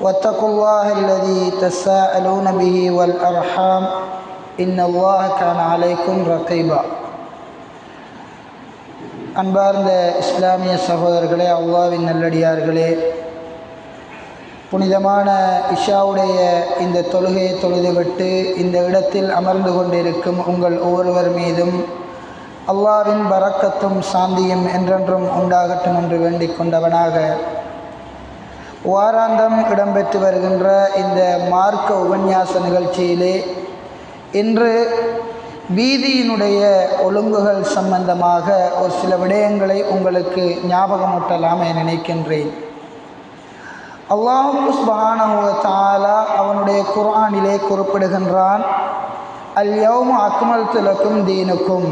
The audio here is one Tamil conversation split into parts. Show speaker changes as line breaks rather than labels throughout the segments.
واتقوا الله الذي تساءلون به والأرحام إن الله كان عليكم رقيبا அன்பார்ந்த இஸ்லாமிய சகோதரர்களே அல்லாவின் நல்லடியார்களே புனிதமான இஷாவுடைய இந்த தொழுகையை தொழுதுவிட்டு இந்த இடத்தில் அமர்ந்து கொண்டிருக்கும் உங்கள் ஒவ்வொருவர் மீதும் அல்லாவின் பறக்கத்தும் சாந்தியும் என்றென்றும் உண்டாகட்டும் என்று வேண்டிக் கொண்டவனாக வாராந்தம் இடம்பெற்று வருகின்ற இந்த மார்க்க உபன்யாச நிகழ்ச்சியிலே இன்று வீதியினுடைய ஒழுங்குகள் சம்பந்தமாக ஒரு சில விடயங்களை உங்களுக்கு ஞாபகமூட்டலாம் என நினைக்கின்றேன். அல்லாஹு தாலா அவனுடைய குர்ஆனிலே குறிப்பிடுகின்றான் அல் யௌம அக்மல் துலக்கும் தீனுக்கும்.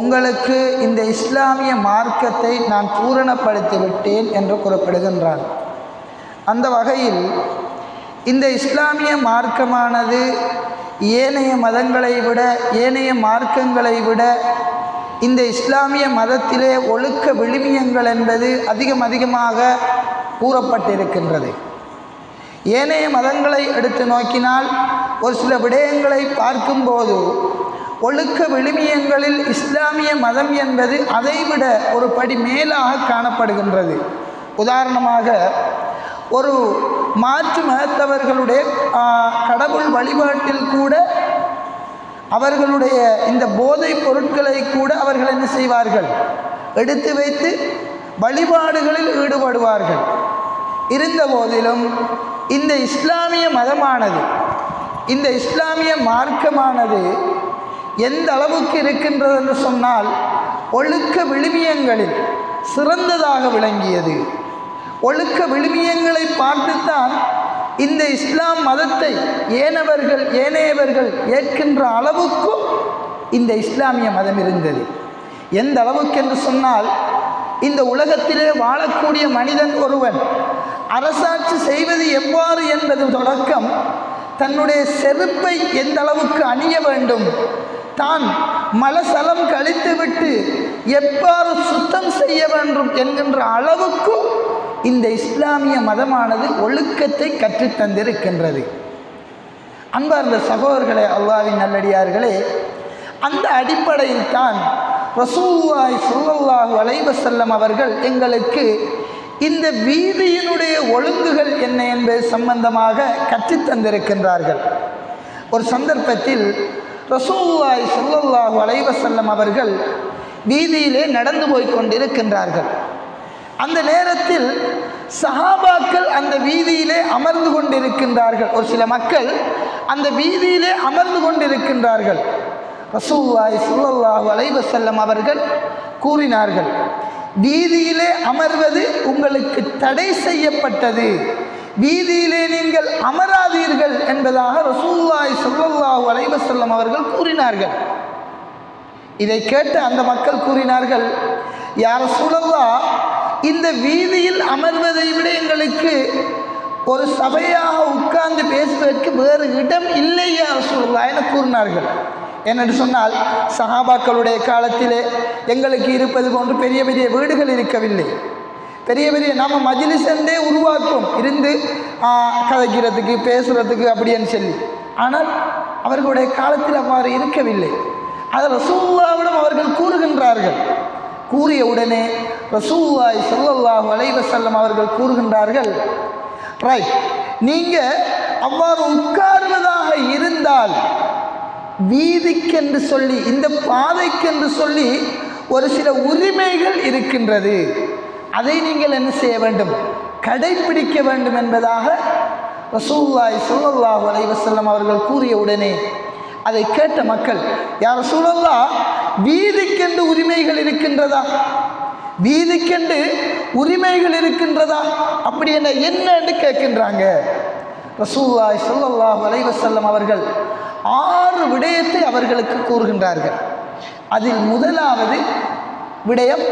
உங்களுக்கு இந்த இஸ்லாமிய மார்க்கத்தை நான் பூரணப்படுத்தி விட்டேன் என்று குறிப்பிடுகின்றான். அந்த வகையில் இந்த இஸ்லாமிய மார்க்கமானது ஏனைய மதங்களை விட ஏனைய மார்க்கங்களை விட இந்த இஸ்லாமிய மதத்திலே ஒழுக்க விழுமியங்கள் என்பது அதிகம் அதிகமாக கூறப்பட்டிருக்கின்றது. ஏனைய மதங்களை எடுத்து நோக்கினால் ஒரு சில விடயங்களை பார்க்கும்போது ஒழுக்க விழுமியங்களில் இஸ்லாமிய மதம் என்பது அதைவிட ஒரு படி மேலாக காணப்படுகின்றது. உதாரணமாக ஒரு மாற்று மகத்தவர்களுடைய கடவுள் வழிபாட்டில் கூட அவர்களுடைய இந்த போதைப் பொருட்களை கூட அவர்கள் என்ன செய்வார்கள்? எடுத்து வைத்து வழிபாடுகளில் ஈடுபடுவார்கள். இருந்த போதிலும் இந்த இஸ்லாமிய மதமானது இந்த இஸ்லாமிய மார்க்கமானது எந்த அளவுக்கு இருக்கின்றது என்று சொன்னால் ஒழுக்க விழுமியங்களில் சிறந்ததாக விளங்கியது. ஒழுக்க விழுமியங்களை பார்த்துத்தான் இந்த இஸ்லாம் மதத்தை ஏனவர்கள் ஏனையவர்கள் ஏற்கின்ற அளவுக்கும் இந்த இஸ்லாமிய மதம் இருந்தது. எந்த அளவுக்கு என்று சொன்னால் இந்த உலகத்திலே வாழக்கூடிய மனிதன் ஒருவன் அரசாட்சி செய்வது எவ்வாறு என்பது தொடக்கம் தன்னுடைய செருப்பை எந்த அளவுக்கு அணிய வேண்டும் தான் மலசலம் கழித்துவிட்டு எவ்வாறு சுத்தம் செய்ய வேண்டும் என்கின்ற அளவுக்கும் இந்த இஸ்லாமிய மதமானது ஒழுக்கத்தை கற்றுத்தந்திருக்கின்றது. அன்பார்ந்த சகோதரர்களே அல்லாவின் நல்லடியார்களே அந்த அடிப்படையில் தான் ரசூல்லாய் சொல்லல்லாஹு அலைவசல்லம் அவர்கள் எங்களுக்கு இந்த வீதியினுடைய ஒழுங்குகள் என்ன என்பது சம்பந்தமாக கற்றுத்தந்திருக்கின்றார்கள். ஒரு சந்தர்ப்பத்தில் ரசூல்லாய் சொல்லல்லாஹு அலைவசல்லம் அவர்கள் வீதியிலே நடந்து போய் கொண்டிருக்கின்றார்கள். அந்த நேரத்தில் சஹாபாக்கள் அந்த வீதியிலே அமர்ந்து கொண்டிருக்கின்றார்கள். ஒரு சில மக்கள் அந்த வீதியிலே அமர்ந்து கொண்டிருக்கின்றார்கள். ரசூல்லாய் சுல்லாஹூ அலைவசல்லம் அவர்கள் கூறினார்கள் வீதியிலே அமர்வது உங்களுக்கு தடை செய்யப்பட்டது. வீதியிலே நீங்கள் அமராதீர்கள் என்பதாக ரசூல்லாய் சொல்லல்லாஹூ அலைவசல்லம் அவர்கள் கூறினார்கள். இதை கேட்டு அந்த மக்கள் கூறினார்கள் யார் சூழல்லா இந்த வீதியில் அமர்வதை விட எங்களுக்கு ஒரு சபையாக உட்கார்ந்து பேசுவதற்கு வேறு இடம் இல்லையா யார என கூறினார்கள். என்னென்று சொன்னால் சஹாபாக்களுடைய காலத்திலே எங்களுக்கு இருப்பது போன்று பெரிய பெரிய வீடுகள் இருக்கவில்லை. பெரிய பெரிய நம்ம மஜிலிசண்டே உருவாக்கும் இருந்து கதைக்கிறதுக்கு பேசுகிறதுக்கு அப்படின்னு சொல்லி. ஆனால் அவர்களுடைய காலத்தில் அவ்வாறு இருக்கவில்லை. அதை ரசூல்லாவிடம் அவர்கள் கூறுகின்றார்கள். கூறிய உடனே ரசூல்லாய் சொல்லல்லாஹு அலைவசல்லம் அவர்கள் கூறுகின்றார்கள். ரைட் நீங்கள் அவ்வாறு உட்கார்வதாக இருந்தால் வீதிக்கென்று சொல்லி இந்த பாதைக்கென்று சொல்லி ஒரு சில உரிமைகள் இருக்கின்றது. அதை நீங்கள் என்ன செய்ய வேண்டும்? கடைபிடிக்க வேண்டும் என்பதாக ரசூல்லாய் சொல்லல்லாஹு அலைவசல்லம் அவர்கள் கூறிய உடனே அதை கேட்ட மக்கள் யார் சூழல்லா வீதிக்கென்று உரிமைகள் இருக்கின்றதா? வீதிக்கெண்டு உரிமைகள் இருக்கின்றதா? அப்படி என்ன என்னன்னு கேட்கின்றாங்க. ரசூல்லாய் சொல்லல்லா வலைவசல்லம் அவர்கள் ஆறு விடயத்தை அவர்களுக்கு கூறுகின்றார்கள். அதில் முதலாவது விடயம்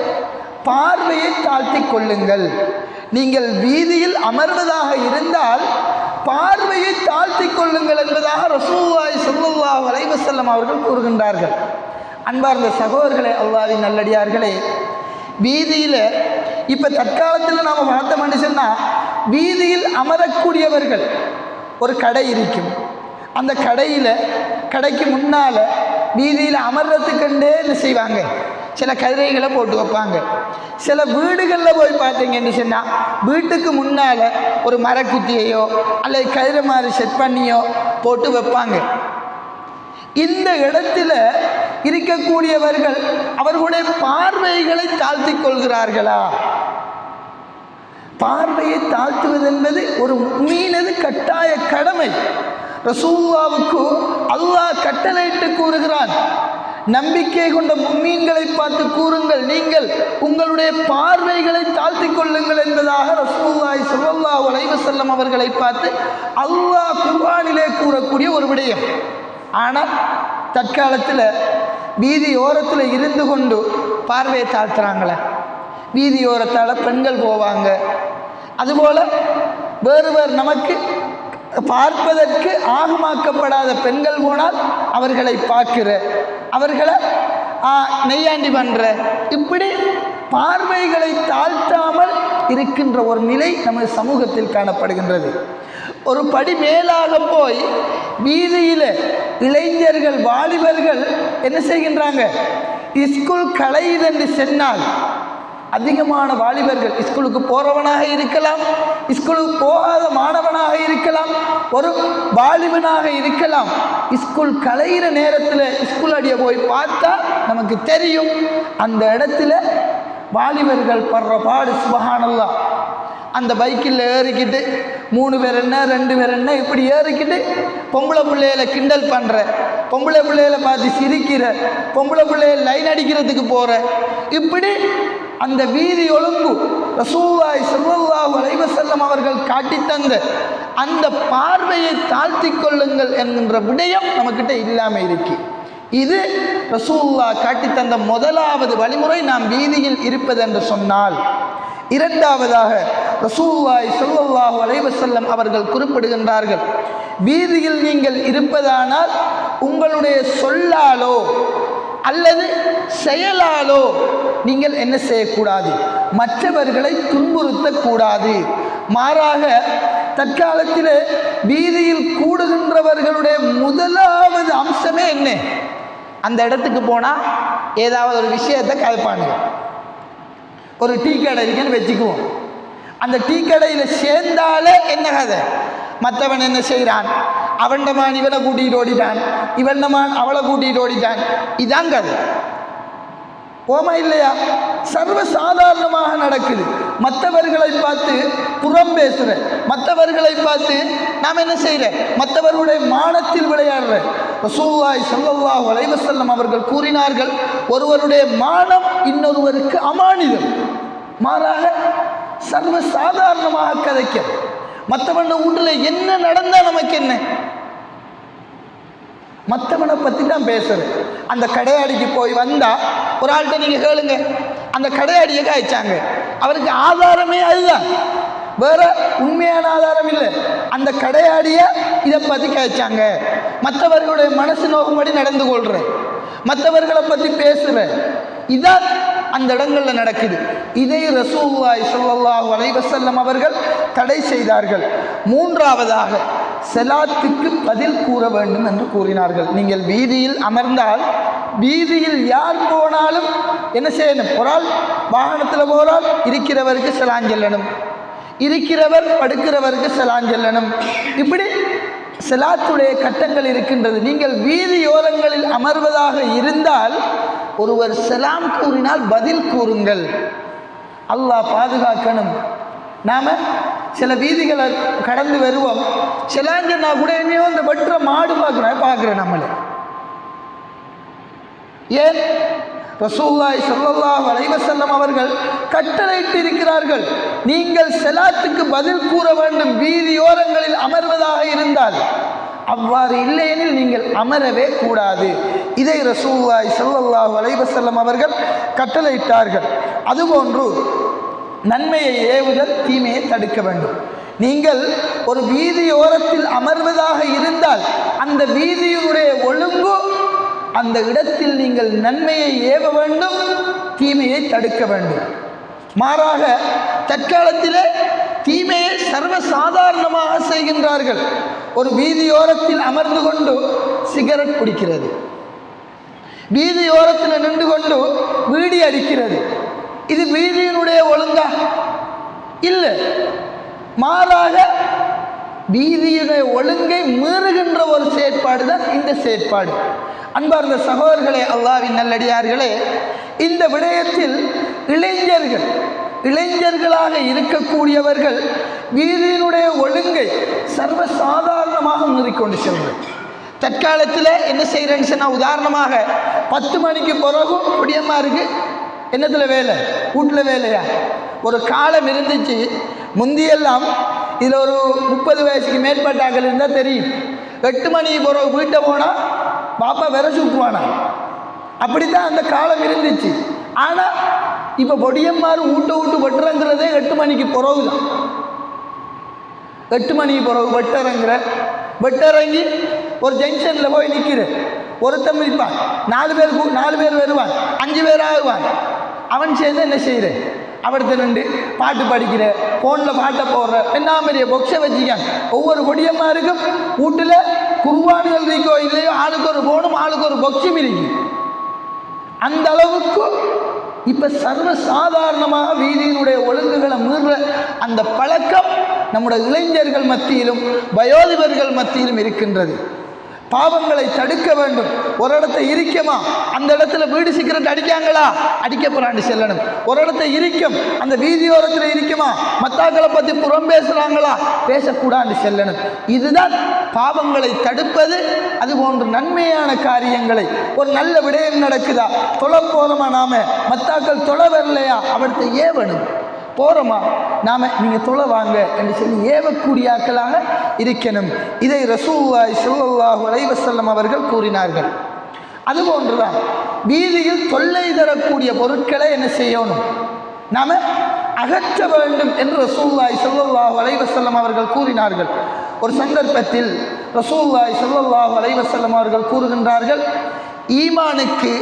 பார்வையை தாழ்த்திக் கொள்ளுங்கள். நீங்கள் வீதியில் அமர்வதாக இருந்தால் பார்வையை தாழ்த்தி கொள்ளுங்கள் என்பதாக ரசூவாய் ஸல்லல்லாஹு வலைவசல்லம் அவர்கள் கூறுகின்றார்கள். அன்பார்ந்த சகோதரர்களே அல்லாவின் நல்லடியார்களே வீதியில். இப்போ தற்காலத்தில் நாம் வளர்த்த மனுஷன்னா வீதியில் அமரக்கூடியவர்கள் ஒரு கடை இருக்கும். அந்த கடையில் கடைக்கு முன்னால் வீதியில் அமர்றதுக்கண்டே என்ன செய்வாங்க? சில கதிரைகளை போட்டு வைப்பாங்க. சில வீடுகளில் போய் பார்த்தீங்கன்னு சொன்னால் வீட்டுக்கு முன்னால் ஒரு மரக்குத்தியையோ அல்லது கதிரை மாதிரி செட் பண்ணியோ போட்டு வைப்பாங்க. இந்த இடத்துல இருக்கக்கூடியவர்கள் அவர்களுடைய பார்வைகளை தாழ்த்தி கொள்கிறார்களா? பார்வையை தாழ்த்துவது என்பது ஒரு மீனது கட்டாய கடமை. ரசூல்லாவுக்கு அல்லாஹ் கட்டளையிட்டு கூறுகிறான். நம்பிக்கை கொண்ட மீன்களை பார்த்து கூறுங்கள். நீங்கள் உங்களுடைய பார்வைகளை தாழ்த்திக் கொள்ளுங்கள் என்பதாக ரசூல்லாய் சுல்லா அலைஹி செல்லம் அவர்களை பார்த்து அல்லாஹ் குர்வானிலே கூறக்கூடிய ஒரு விடயம். ஆனால் தற்காலத்தில் வீதி ஓரத்தில் இருந்து கொண்டு பார்வையை தாழ்த்துறாங்களே. வீதியோரத்தால் பெண்கள் போவாங்க. அதுபோல் வேறு வேறு நமக்கு பார்ப்பதற்கு ஆகமாக்கப்படாத பெண்கள் போனால் அவர்களை பார்க்கிற அவர்களை நெய்யாண்டி பண்ணுற இப்படி பார்வைகளை தாழ்த்தாமல் இருக்கின்ற ஒரு நிலை நமது சமூகத்தில் காணப்படுகின்றது. ஒரு படி மேலாக போய் வீதியில் இளைஞர்கள் வாலிபர்கள் என்ன செய்கின்றாங்க? ஸ்கூல் கலையுதென்று சென்னால் அதிகமான வாலிபர்கள் ஸ்கூலுக்கு போகிறவனாக இருக்கலாம் ஸ்கூலுக்கு போகாத மாணவனாக இருக்கலாம் ஒரு வாலிபனாக இருக்கலாம். ஸ்கூல் கலையிற நேரத்தில் ஸ்கூல் அடியை போய் பார்த்தா நமக்கு தெரியும். அந்த இடத்துல வாலிபர்கள் படுற பாடு சுபகானல்லாம் அந்த பைக்கில் ஏறிக்கிட்டு மூணு பேர் என்ன ரெண்டு பேர் என்ன இப்படி ஏறிக்கிட்டு பொம்பளை பிள்ளையில கிண்டல் பண்ணுற பொம்பளை பிள்ளையில பார்த்து சிரிக்கிற பொம்பளை பிள்ளைகளை லைன் அடிக்கிறதுக்கு போகிற இப்படி அந்த வீதி ஒழுங்கு ரசூலாய் ஸல்லல்லாஹு அலைஹி செல்லம் அவர்கள் காட்டித்தந்த அந்த பார்வையை தாழ்த்தி கொள்ளுங்கள் என்கின்ற விடயம் நம்மக்கிட்ட இல்லாமல் இருக்கு. இது ரசூல்லா காட்டித் தந்த முதலாவது வழிமுறை நாம் வீதியில் இருப்பது என்று சொன்னால் இரண்டாவதாக ரசூல்லாய் ஸல்லல்லாஹு அலைவசல்லம் அவர்கள் குறிப்பிடுகின்றார்கள். வீதியில் நீங்கள் இருப்பதானால் உங்களுடைய சொல்லாலோ அல்லது செயலாலோ நீங்கள் என்ன செய்யக்கூடாது? மற்றவர்களை துன்புறுத்தக்கூடாது. மாறாக தற்காலத்தில் வீதியில் கூடுகின்றவர்களுடைய முதலாவது அம்சமே என்ன? அந்த இடத்துக்கு போனால் ஏதாவது ஒரு விஷயத்தை கதைப்பானுங்க ஒரு டீ கடை இருக்குன்னு வச்சுக்குவோம். அந்த டீ கடையில் சேர்ந்தாலே என்ன கதை? மற்றவன் என்ன செய்கிறான் அவன்டமான் இவனை கூட்டிகிட்டு ஓடிட்டான். இவன்டமான் அவளை கூட்டிகிட்டு ஓடிட்டான். இதான் கதை. ஓமா இல்லையா? சர்வ சாதாரணமாக நடக்குது. மற்றவர்களை பார்த்து புறம் பேசுற மற்றவர்களை பார்த்து நாம் என்ன செய்கிற மற்றவர்களுடைய மானத்தில் விளையாடுற. ரசூல்லாய் சல்லல்லா அலைஹி அவர்கள் கூறினார்கள் ஒருவருடைய மானம் இன்னொருவருக்கு அமானிதம். மாறாக சர்வ சாதாரணமாக கதைக்க மற்றவன் வீட்டில் என்ன நடந்தால் நமக்கு என்ன? மற்றவனை பற்றி தான் பேசுகிறேன் அந்த கடையாடிக்கு போய் வந்தால் ஒரு ஆள்கிட்ட நீங்கள் கேளுங்க. அந்த கடையாடியை காய்ச்சாங்க. அவருக்கு ஆதாரமே அதுதான். வேற உண்மையான ஆதாரம் இல்லை. அந்த கடையாடியை இதை பற்றி காய்ச்சாங்க. மற்றவர்களுடைய மனசு நோக்கும்படி நடந்து கொள்கிறேன் மற்றவர்களை பற்றி பேசுகிறேன் இதான் அந்த இடங்களில் நடக்குது. இதை ரசூல்லாய் சொல்லல்லாஹ் வலைவசல்லம் அவர்கள் தடை செய்தார்கள். மூன்றாவதாக செலாத்துக்கு பதில் கூற வேண்டும் என்று கூறினார்கள். நீங்கள் வீதியில் அமர்ந்தால் வீதியில் யார் போனாலும் என்ன செய்யணும்? ஒரு ஆள் வாகனத்தில் போகிறால் இருக்கிறவருக்கு செலாஞ்செல்லணும் இருக்கிறவர் படுக்கிறவருக்கு செலாஞ்செல்லணும் இப்படி செலாத்துடைய கட்டங்கள் இருக்கின்றது. நீங்கள் வீதியோரங்களில் அமர்வதாக இருந்தால் ஒருவர் செலாம் கூறினால் பதில் கூறுங்கள். அல்லாஹ் பாதுகாக்கணும். நாம் சில வீதிகளை கடந்து வருவோம். செலாஞ்சனா கூட என்னையோ இந்த வெட்டுற மாடு பார்க்குறேன் பார்க்குறேன் நம்மளை. ஏன்? ரசூல்லாய் சொல்லல்லா அலைஹி அவர்கள் கட்டளையிட்டு இருக்கிறார்கள் நீங்கள் செலாத்துக்கு பதில் கூற வேண்டும். வீதியோரங்களில் அமர்வதாக இருந்தால். அவ்வாறு இல்லையெனில் நீங்கள் அமரவே கூடாது. இதை ரசூல்லாய் ஸல்லல்லாஹு அலைஹி அவர்கள் கட்டளையிட்டார்கள். அதுபோன்று நன்மையை ஏவுதல் தீமையை தடுக்க வேண்டும். நீங்கள் ஒரு வீதியோரத்தில் அமர்வதாக இருந்தால் அந்த வீதியினுடைய ஒழுங்கு அந்த இடத்தில் நீங்கள் நன்மையை ஏவ வேண்டும் தீமையை தடுக்க வேண்டும். மாறாக தற்காலத்திலே தீமையை சர்வ சாதாரணமாக செய்கின்றார்கள். ஒரு வீதியோரத்தில் அமர்ந்து கொண்டு சிகரெட் குடிக்கிறது வீதியோரத்தில் நின்று கொண்டு வீடி அடிக்கிறது. இது வீதியினுடைய ஒழுங்கா? இல்லை. மாறாக வீதியினுடைய ஒழுங்கை மீறுகின்ற ஒரு செயற்பாடு தான் இந்த செயற்பாடு. அன்பார்ந்த சகோதரர்களே அல்லாவின் நல்லடியார்களே இந்த விடயத்தில் இளைஞர்கள் இளைஞர்களாக இருக்கக்கூடியவர்கள் வீதியினுடைய ஒழுங்கை சர்வசாதாரணமாக மீறிக்கொண்டு செல்வது தற்காலத்தில் என்ன செய்கிறேன்னு சொன்னால் உதாரணமாக பத்து மணிக்கு பிறகும் முடியமா இருக்கு. என்னத்தில் வேலை? வீட்டில் வேலையா? ஒரு காலம் இருந்துச்சு. முந்தியெல்லாம் இதில் ஒரு முப்பது வயசுக்கு மேற்பட்டாக்கள் இருந்தால் தெரியும். எட்டு மணிக்கு பிறகு வீட்டை போனால் பாப்பா விரசி அப்படி தான் அந்த காலம் இருந்துச்சு. ஆனால் இப்போ பொடியம்மாறு ஊட்ட விட்டு வெட்டுறங்கிறதே எட்டு மணிக்கு பிறகு தான் எட்டு மணிக்கு பிறகு வெட்டறங்கிற வெட்டறங்கி ஒரு ஜங்ஷனில் போய் நிற்கிற ஒருத்தன் இருப்பான் நாலு பேர் நாலு பேர் வருவான். அஞ்சு பேர் ஆகுவான். அவன் சேர்ந்து என்ன செய்கிற அவர்த்த நின்று பாட்டு படிக்கிற ஃபோனில் பாட்டை போடுற பெண்ணாமரிய பொக்ஸை வச்சுக்கான் ஒவ்வொரு கொடியம்மாருக்கும் வீட்டில் குருவானுகள் இருக்கோ இல்லையோ ஆளுக்கு ஒரு ஃபோனும் ஆளுக்கு ஒரு பொக்ஸும் இருக்கு. அந்த அளவுக்கு இப்போ சர்வ சாதாரணமாக வீதியினுடைய ஒழுங்குகளை மீற அந்த பழக்கம் நம்முடைய இளைஞர்கள் மத்தியிலும் வயோதிபர்கள் மத்தியிலும் இருக்கின்றது. பாவங்களை தடுக்க வேண்டும். ஒரு இடத்த இருக்கமா? அந்த இடத்துல வீடு சிகரெட் அடிக்காங்களா? அடிக்க போறாண்டு செல்லணும். ஒரு இடத்த இருக்கும். அந்த வீதியோரத்தில் இருக்குமா? மத்தாக்களை பத்தி புறம் பேசுறாங்களா? பேசக்கூடாது செல்லணும். இதுதான் பாவங்களை தடுப்பது அது போன்ற நன்மையான காரியங்களை. ஒரு நல்ல விடயம் நடக்குதா? தொலை போறோமா நாம? மத்தாக்கள் தொலை வரலையா? அவர்த்த ஏவணும். போகிறோமா நாம் நீங்கள் தொலை வாங்க என்று சொல்லி ஏவக்கூடிய ஆட்களாக இருக்கணும். இதை ரசூல்லாய் சொல்லல்லாஹு அலைவசல்லம் அவர்கள் கூறினார்கள். அதுபோன்றுதான் வீதியில் தொல்லை தரக்கூடிய பொருட்களை என்ன செய்யணும்? நாம் அகற்ற வேண்டும் என்று ரசூல்லாய் சொல்லல்லாஹு அலைவசல்லம் அவர்கள் கூறினார்கள். ஒரு சந்தர்ப்பத்தில் ரசூல்லாய் சொல்லல்லாஹு அலைவசல்லம் அவர்கள் கூறுகின்றார்கள் ஈமானுக்கு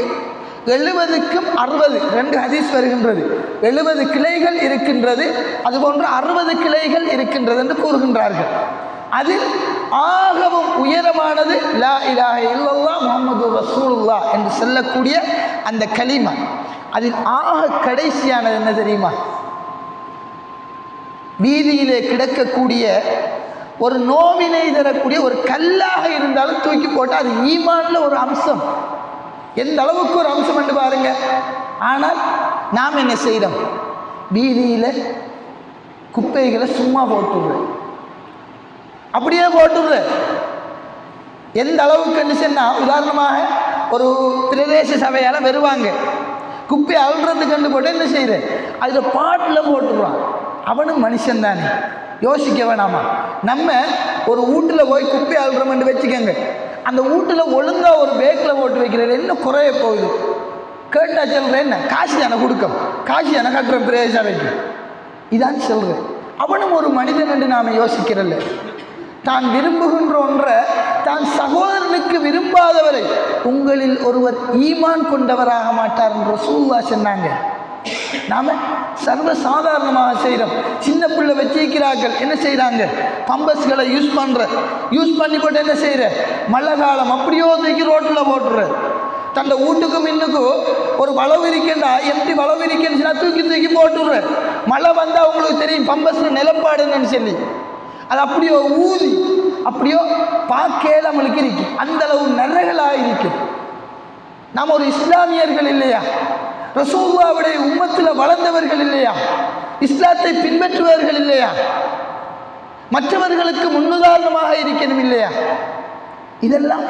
எழுபதுக்கும் அறுபது ரெண்டு ஹதீஸ் வருகின்றது. எழுபது கிளைகள் இருக்கின்றது அதுபோன்று அறுபது கிளைகள் இருக்கின்றது என்று கூறுகின்றார்கள். அதில் ஆகவும் உயரமானது லா இலாஹ இல்லல்லா முகமது ரசூலுல்லா என்று சொல்லக்கூடிய அந்த கலிமா அதில் ஆக கடைசியானது என்ன தெரியுமா? வீதியிலே கிடக்கக்கூடிய ஒரு நோவினை தரக்கூடிய ஒரு கல்லாக இருந்தாலும் தூக்கி போட்டால் அது ஈமான்ல ஒரு அம்சம். எந்த அளவுக்கு ஒரு அம்சம் என்று பாருங்க. ஆனால் நாம் என்ன செய்கிறோம் வீதியில் குப்பைகளை சும்மா போட்டுடுறோம். அப்படியே போட்டுடுறேன் எந்த அளவுக்கு என்ன சொன்னால் உதாரணமாக ஒரு பிரதேச சபையால் வருவாங்க. குப்பை அழுறது கண்டு போட்டு என்ன செய்கிறேன் அதில் பாட்டில் போட்டுருவான் அவனும் மனுஷன் தானே. யோசிக்க வேணாமா? நம்ம ஒரு வீட்டில் போய் குப்பை அழுறோம்னு வச்சுக்கோங்க. அந்த வீட்டில் ஒழுங்காக ஒரு பேக்கில் ஓட்டு வைக்கிறது என்ன குறைய போகுது. கேட்டால் சொல்கிறேன் என்ன? காசு தானே கொடுக்கும். காசு தானே கட்டுற பிரதேச வைக்கும் இதான் சொல்கிறேன் அவனும் ஒரு மனிதன் என்று நாம் யோசிக்கிறல்ல. தான் விரும்புகின்ற ஒன்றை தான் சகோதரனுக்கு விரும்பாதவரை உங்களில் ஒருவர் ஈமான் கொண்டவராக மாட்டார் என்று சூழ்வா சொன்னாங்க. நாம சர்வ சாதாரணமாக செய்கிறோம் சின்ன பிள்ளை வச்சிருக்கிறார்கள். என்ன செய்கிறாங்க பம்பஸ்களை யூஸ் பண்ணுற யூஸ் பண்ணி போட்டு என்ன செய்கிற மழை காலம் அப்படியோ தூக்கி ரோட்டில் போட்டுற. தந்த வீட்டுக்கும் இன்னுக்கும் ஒரு வளவு இருக்கேன்டா எப்படி வளவு இருக்கேன்னு தூக்கி தூக்கி போட்டுடுற. மழை வந்தால் உங்களுக்கு தெரியும் பம்பஸில் நிலப்பாடு சொல்லி. அது அப்படியோ ஊதி அப்படியோ பார்க்கல நம்மளுக்கு இருக்கு. அந்த அளவு நரகலாக இருக்குது நாம் ஒரு இஸ்லாமியர்கள் இல்லையா? ரசூல்லாவுடைய உம்மத்தில் வளர்ந்தவர்கள் இல்லையா? இஸ்லாத்தை பின்பற்றுபவர்கள் இல்லையா? மற்றவர்களுக்கு முன்னுதாரணமாக இருக்கணும் இல்லையா? இதெல்லாம்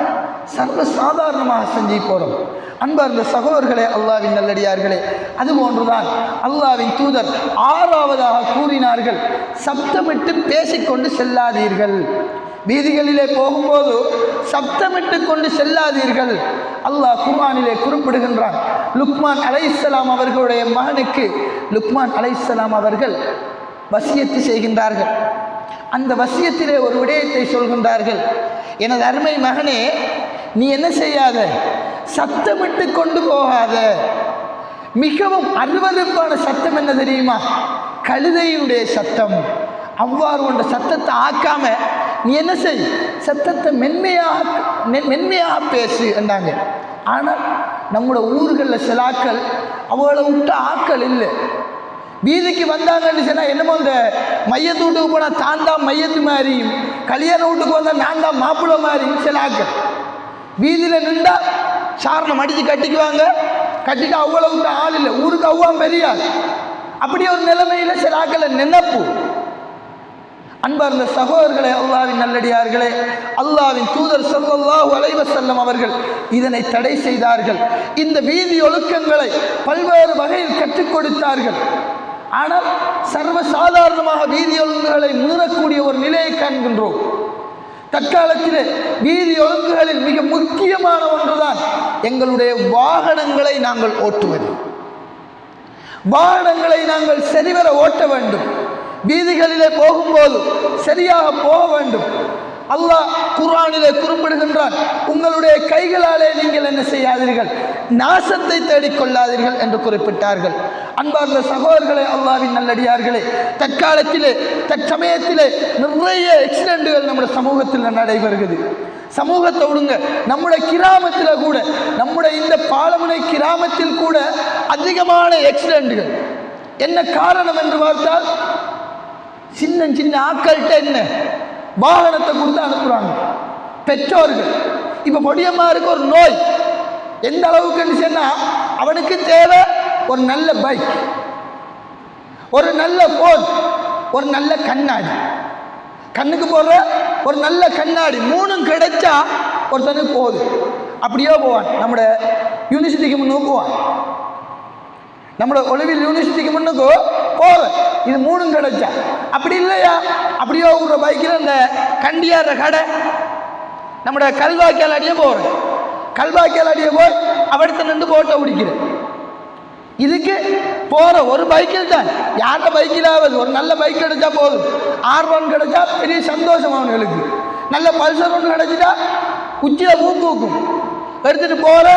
சர்வ சாதாரணமாக செஞ்சு போகிறோம் அன்பார்ந்த சகோதரர்களே அல்லாவின் நல்லடியார்களே அது போன்றுதான் அல்லாவின் தூதர் ஆறாவதாக கூறினார்கள் சப்தமிட்டு பேசிக்கொண்டு செல்லாதீர்கள். வீதிகளிலே போகும்போது சப்தமிட்டு கொண்டு செல்லாதீர்கள். அல்லாஹ் குர்ஆனிலே குறிப்பிடுகின்றான் லுக்மான் அலைசலாம் அவர்களுடைய மகனுக்கு லுக்மான் அலைசலாம் அவர்கள் வசியத்து செய்கின்றார்கள். அந்த வசியத்திலே ஒரு விடயத்தை சொல்கின்றார்கள். எனது அருமை மகனே நீ என்ன செய்யாத? சத்தமிட்டு கொண்டு போகாத. மிகவும் அருவறுப்பான சத்தம் என்ன தெரியுமா? கழுதையுடைய சத்தம். அவ்வாறு கொண்ட சத்தத்தை ஆக்காம நீ என்ன செய்? சத்தத்தை மென்மையாக மென்மையாக பேசு என்றாங்க. ஆனால் நம்மளோட ஊர்களில் சிலாக்கள் அவளை விட்ட ஆக்கள் இல்லை. வீதிக்கு வந்தாங்கன்னு சொன்னால் என்னமோ இந்த மையத்து வீட்டுக்கு போனால் தான் தான் மையத்து மாதிரியும் கல்யாண வீட்டுக்கு வந்தால் நான் தான் மாப்பிள்ளை மாதிரியும் சிலாக்கள் வீதியில் நின்றா சாரணம் அடித்து கட்டிக்குவாங்க. கட்டிட்டு அவ்வளோ விட்டு ஆள் இல்லை. ஊருக்கு அவ்வளோ பெரிய ஆள். அப்படி ஒரு நிலைமையில் சிலாக்களை நினைப்பு. அன்பார்ந்த சகோதரர்களே அல்லாவின் நல்லடியார்களே அல்லாவின் தூதர் ஸல்லல்லாஹு அலைஹி செல்லம் அவர்கள் இதனை தடை செய்தார்கள். இந்த வீதி ஒழுக்கங்களை பல்வேறு வகையில் கற்றுக் கொடுத்தார்கள். ஆனால் சர்வ சாதாரணமாக வீதி ஒழுங்குகளை மீறக்கூடிய ஒரு நிலையை காண்கின்றோம். தற்காலத்திலே வீதி ஒழுங்குகளில் மிக முக்கியமான ஒன்றுதான் எங்களுடைய வாகனங்களை நாங்கள் ஓட்டுவது. வாகனங்களை நாங்கள் சரிவர ஓட்ட வேண்டும். வீதிகளிலே போகும்போது சரியாக போக வேண்டும். அல்லாஹ் குர்ஆனிலே குறிப்பிடுகின்றான் உங்களுடைய கைகளாலே நீங்கள் என்ன செய்யாதீர்கள்? நாசத்தை தேடிக்கொள்ளாதீர்கள் என்று குறிப்பிட்டார்கள். அன்பார்ந்த சகோதரர்களே அல்லாவின் நல்லடியார்களே தற்காலத்திலே தற்சமயத்திலே நிறைய எக்சிடென்ட்டுகள் நம்முடைய சமூகத்தில் நடைபெறுகிறது. சமூகத்தை விடுங்க நம்முடைய கிராமத்தில் கூட நம்முடைய இந்த பாலமுனை கிராமத்தில் கூட அதிகமான எக்சிடென்ட்டுகள் என்ன காரணம் என்று பார்த்தால் சின்ன சின்ன ஆக்கள்கிட்ட என்ன? வாகனத்தை கொடுத்து அனுப்புகிறாங்க பெற்றோர்கள். இப்போ பொடியம்மாருக்கு ஒரு நோய். எந்த அளவுக்குன்னு சொன்னால் அவனுக்கு தேவை ஒரு நல்ல பைக் ஒரு நல்ல போன் ஒரு நல்ல கண்ணாடி. கண்ணுக்கு போடுற ஒரு நல்ல கண்ணாடி மூணும் கிடைச்சா ஒருத்தனுக்கு போகுது. அப்படியோ போவான். நம்ம யூனிவர்சிட்டிக்கு முன்னுக்கு போவான். நம்மளோட ஒளிவில் யூனிவர்சிட்டிக்கு முன்னுக்கு போகிறேன் இது மூணும் கிடைச்சா. அப்படி இல்லையா? அப்படியோ விடுற பைக்கில் இந்த கண்டியார கடை. நம்மட கல்வாக்கியால் அடியே போகிறேன் கல்வாக்கியால் அடியே போய் அவடத்தை நின்று போட்டோ பிடிக்கிறேன். இதுக்கு போகிற ஒரு பைக்கில் தான். யார்கிட்ட பைக்கிலாவது ஒரு நல்ல பைக் கிடைச்சா போதும். ஆர் ஒன் கிடைச்சா பெரிய சந்தோஷம் அவங்களுக்கு நல்ல பல்சர் ஒன்று கிடைச்சிட்டா உச்சியில் ஊக்குக்கும் எடுத்துகிட்டு போகிற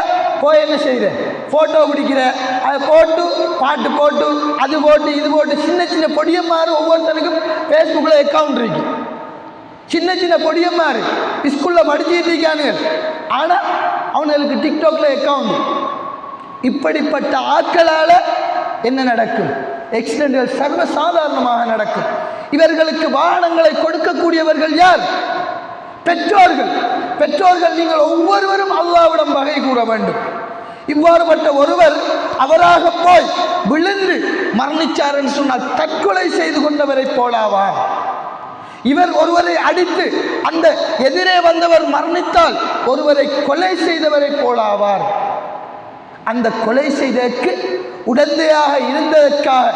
போய் என்ன செய்கிற ஃபோட்டோ பிடிக்கிற. அதை போட்டு பாட்டு போட்டு அது போட்டு இது போட்டு சின்ன சின்ன பொடியம்மாறு ஒவ்வொருத்தனுக்கும் ஃபேஸ்புக்கில் அக்கௌண்ட் இருக்கு. சின்ன சின்ன பொடியம்மாரு ஸ்கூலில் படிச்சுட்டு இருக்கானுங்க. ஆனால் அவனுங்களுக்கு டிக்டாக்ல அக்கௌண்ட் இப்படிப்பட்ட ஆட்களால் என்ன நடக்கும்? எக்ஸிடென்ட்கள் சர்வ சாதாரணமாக நடக்கும். இவர்களுக்கு வாகனங்களை கொடுக்கக்கூடியவர்கள் யார்? பெற்றோர்கள். பெற்றோர்கள் நீங்கள் ஒவ்வொருவரும் அல்லாவிடம் வகை கூற வேண்டும். இவ்வாறுபட்ட ஒருவர் அவராக போய் விழுந்து மரணிச்சார் என்று சொன்னால் தற்கொலை செய்து கொண்டவரை போலாவார். இவர் ஒருவரை அடித்து அந்த எதிரே வந்தவர் மரணித்தால் ஒருவரை கொலை செய்தவரை போலாவார். அந்த கொலை செய்ததற்கு உடந்தையாக இருந்ததற்காக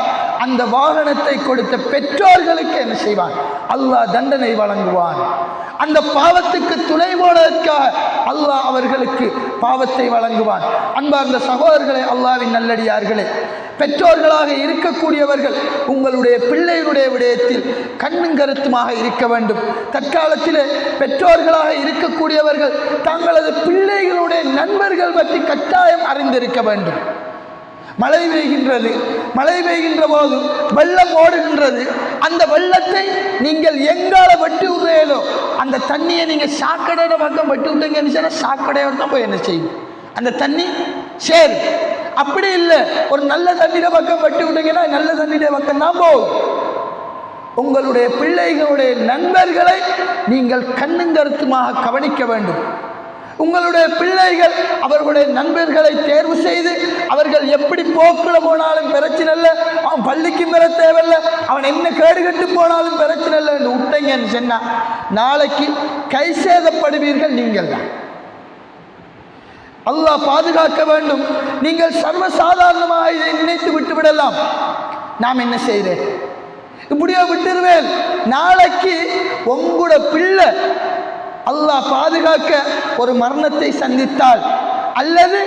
அந்த வாகனத்தை கொடுத்த பெற்றோர்களுக்கு என்ன செய்வான்? அல்லாஹ் தண்டனை வழங்குவான். அந்த பாவத்துக்கு துணை போனதற்காக அல்லாஹ் அவர்களுக்கு பாவத்தை வழங்குவான். அன்பார்ந்த சகோதரர்களே அல்லாவின் நல்லடியார்களே பெற்றோர்களாக இருக்கக்கூடியவர்கள் உங்களுடைய பிள்ளைகளுடைய விடயத்தில் கண்ணும் கருத்துமாக இருக்க வேண்டும். தற்காலத்தில் பெற்றோர்களாக இருக்கக்கூடியவர்கள் தங்களது பிள்ளைகளுடைய நண்பர்கள் பற்றி கட்டாயம் அறிந்திருக்க வேண்டும். மழை பெய்கின்றது. மழை பெய்கின்ற போது வெள்ளம் ஓடுகின்றது. அந்த வெள்ளத்தை நீங்கள் எங்கால வெட்டி விடுறீங்களோ அந்த தண்ணியை நீங்கள் சாக்கடையோட பக்கம் வெட்டி விட்டீங்கன்னு சொன்னால் சாக்கடையோட தான் போய் என்ன செய்யும்? அந்த தண்ணி சரி அப்படி இல்லை ஒரு நல்ல தண்ணியிட பக்கம் வெட்டி விட்டீங்கன்னா நல்ல தண்ணியிட பக்கம் தான் போகும். உங்களுடைய பிள்ளைகளுடைய நண்பர்களை நீங்கள் கண்ணும் கருத்துமாக கவனிக்க வேண்டும். உங்களுடைய பிள்ளைகள் அவர்களுடைய நண்பர்களை தேர்வு செய்து அவர்கள் எப்படி போக்கில் போனாலும் பிரச்சனை இல்லை அவன் பள்ளிக்கு பெற தேவையில்ல அவன் என்ன கேடு கட்டு போனாலும் பிரச்சனை இல்லை என்று விட்டீங்கன்னு சொன்னா நாளைக்கு கை சேதப்படுவீர்கள் நீங்கள் தான் அல்லாஹ் பாதுகாக்க வேண்டும். நீங்கள் சர்வசாதாரணமாக இதை நினைத்து விட்டு விடலாம். நாம் என்ன செய்கிறேன் இப்படியோ விட்டுருவேன். நாளைக்கு உங்களோட பிள்ளை அல்லாஹ் பாதுகாக்க ஒரு மரணத்தை சந்தித்தால் அல்லது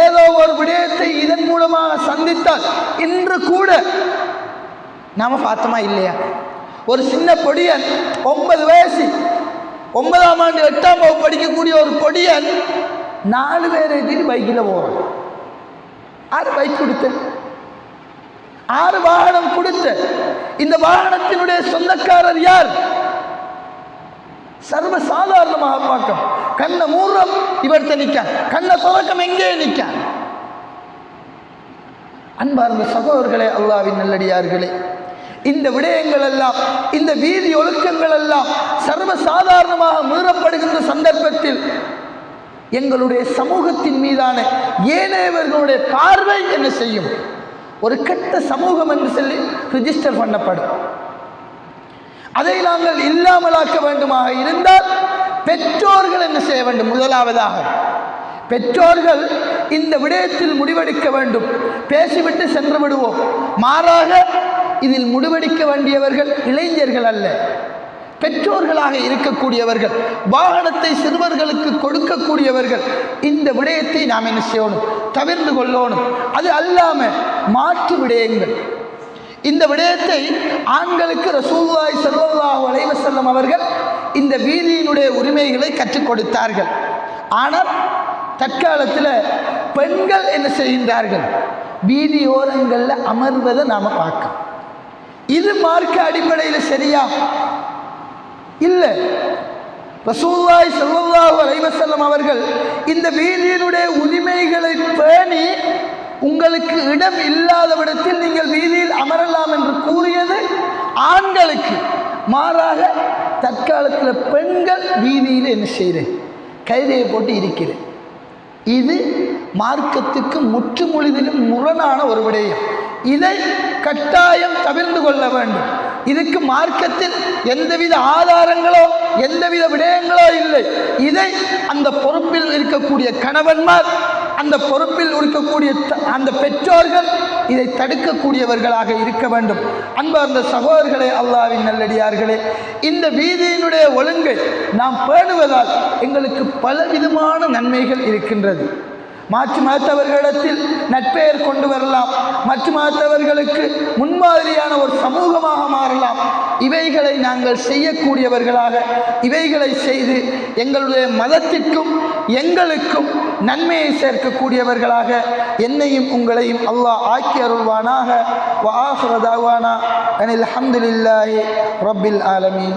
ஏதோ ஒரு விடயத்தை இதன் மூலமாக சந்தித்தால் இன்று கூட நாம பார்த்தோமா இல்லையா? ஒரு சின்ன பொடியன் ஒன்பது வயசு ஒன்பதாம் ஆண்டு எட்டாம் வகுப்பு படிக்கக்கூடிய ஒரு பொடியன் நாலு பேரை ஏற்றிட்டு பைக்கில் போகிறான் ஆறு பைக் கொடுத்த ஆறு வாகனம் கொடுத்த இந்த வாகனத்தினுடைய சொந்தக்காரர் யார்? சர்வ சாதாரணமாக பார்க்கும். கண்ணை மூறம் இவர்த்த நிற்க கண்ணை துறக்கம் எங்கே நிற்க அன்பார்ந்த சகோதரர்களே அல்லாவின் நல்லடியார்களே இந்த விடயங்கள் எல்லாம் இந்த வீதி ஒழுக்கங்கள் எல்லாம் சர்வ சாதாரணமாக மீறப்படுகின்ற சந்தர்ப்பத்தில் எங்களுடைய சமூகத்தின் மீதான ஏனையவர்களுடைய பார்வை என்ன செய்யும்? ஒரு கெட்ட சமூகம் என்று சொல்லி ரிஜிஸ்டர் பண்ணப்படும். அதை நாங்கள் இல்லாமலாக்க வேண்டுமாக இருந்தால் பெற்றோர்கள் என்ன செய்ய வேண்டும்? முதலாவதாக பெற்றோர்கள் இந்த விடயத்தில் முடிவெடுக்க வேண்டும். பேசிவிட்டு சென்று விடுவோம். மாறாக இதில் முடிவெடுக்க வேண்டியவர்கள் இளைஞர்கள் அல்ல. பெற்றோர்களாக இருக்கக்கூடியவர்கள் வாகனத்தை சிறுவர்களுக்கு கொடுக்கக்கூடியவர்கள் இந்த விடயத்தை நாம் என்ன செய்யணும்? தவிர்ந்து கொள்ளணும். அது அல்லாமல் மாற்று விடயங்கள். இந்த விடயத்தை ஆண்களுக்கு ரசூல்லாய் ஸல்லல்லாஹு வளைவ செல்லும் அவர்கள் இந்த வீதியினுடைய உரிமைகளை கற்றுக் கொடுத்தார்கள். ஆனால் தற்காலத்தில் பெண்கள் என்ன செய்கின்றார்கள்? வீதி ஓரங்களில் அமர்வதை நாம் பார்க்க இது மார்க்க அடிப்படையில் சரியா? இல்லை. ரசூல்லாய் ஸல்லல்லாஹு அலைஹி அவர்கள் இந்த வீதியினுடைய உரிமைகளை பேணி உங்களுக்கு இடம் இல்லாத விடத்தில் நீங்கள் வீதியில் அமரலாம் என்று கூறியது ஆண்களுக்கு. மாறாக தற்காலத்தில் பெண்கள் வீதியில் என்ன செய்கிறேன் கைதையை போட்டு இருக்கிறேன் இது மார்க்கத்துக்கு முற்றுமொழிதிலும் முரணான ஒரு விடயம். இதை கட்டாயம் தவிர்ந்து கொள்ள வேண்டும். இதுக்கு மார்க்கத்தில் எந்தவித ஆதாரங்களோ எந்தவித விடயங்களோ இல்லை. இதை அந்த பொறுப்பில் இருக்கக்கூடிய கணவன்மார் அந்த பொறுப்பில் இருக்கக்கூடிய த- அந்த பெற்றோர்கள் இதை தடுக்கக்கூடியவர்களாக இருக்க வேண்டும். அன்பார்ந்த சகோதரர்களே அல்லாவின் நல்லடியார்களே இந்த வீதியினுடைய ஒழுங்கை நாம் பேணுவதால் எங்களுக்கு பலவிதமான நன்மைகள் இருக்கின்றது. மாற்று மதத்தவர்களிடத்தில் நட்பெயர் கொண்டு வரலாம். மாற்று மதத்தவர்களுக்கு முன்மாதிரியான ஒரு சமூகமாக மாறலாம். இவைகளை நாங்கள் செய்யக்கூடியவர்களாக இவைகளை செய்து எங்களுடைய மதத்திற்கும் எங்களுக்கும் நன்மையை சேர்க்கக்கூடியவர்களாக என்னையும் உங்களையும் அல்லாஹ் ஆக்கி அருள்வானாக. வ அனில் அல்ஹம்துலில்லாஹி ரப்பில் ஆலமீன்.